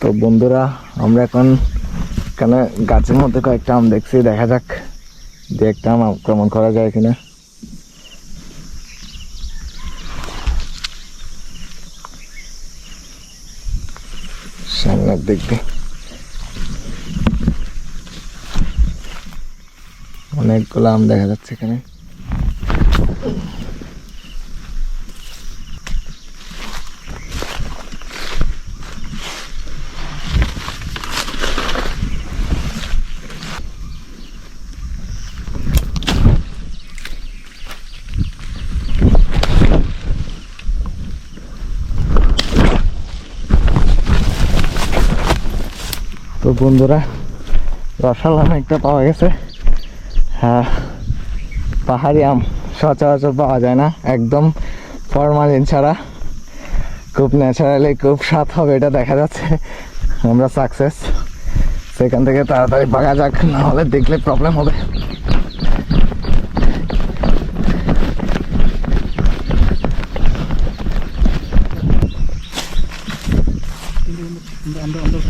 তো বন্ধুরা, আমরা এখন এখানে গাছের মধ্যে কয়েকটা আম দেখছি, দেখা যাক যে একটা আম আক্রমণ করা যায় কিনা। সামনের দিয়ে অনেকগুলো আম দেখা যাচ্ছে এখানে। তো বন্ধুরা রসাল আম একটা পাওয়া গেছে। হ্যাঁ পাহাড়ি আম সচরাচর পাওয়া যায় না, একদম ফরমালিন ছাড়া। খুব ন্যাচারালি খুব স্বাদ হবে এটা দেখা যাচ্ছে। আমরা সাকসেস সেখান থেকে তাড়াতাড়ি পাকা যাক, না হলে দেখলে প্রবলেম হবে। আরে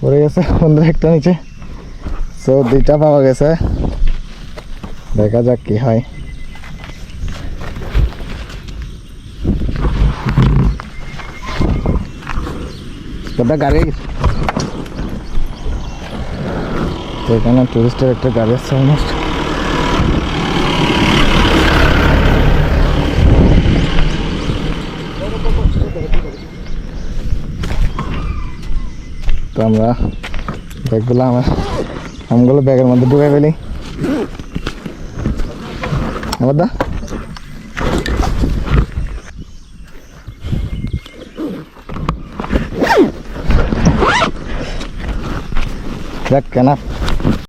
পড়ে গেছে বন্ধুরা একটা নিচে। সো দুইটা পাওয়া গেছে। দেখা যাক কি হয়। গাড়ি? এখানে টুরিস্টের একটা গাড়ি আসছে অলমোস্ট তো আমরা ব্যাগগুলো আমার আমগুলো ব্যাগের মধ্যে ঢুকে ফেলি আমার দা দেখ কেনা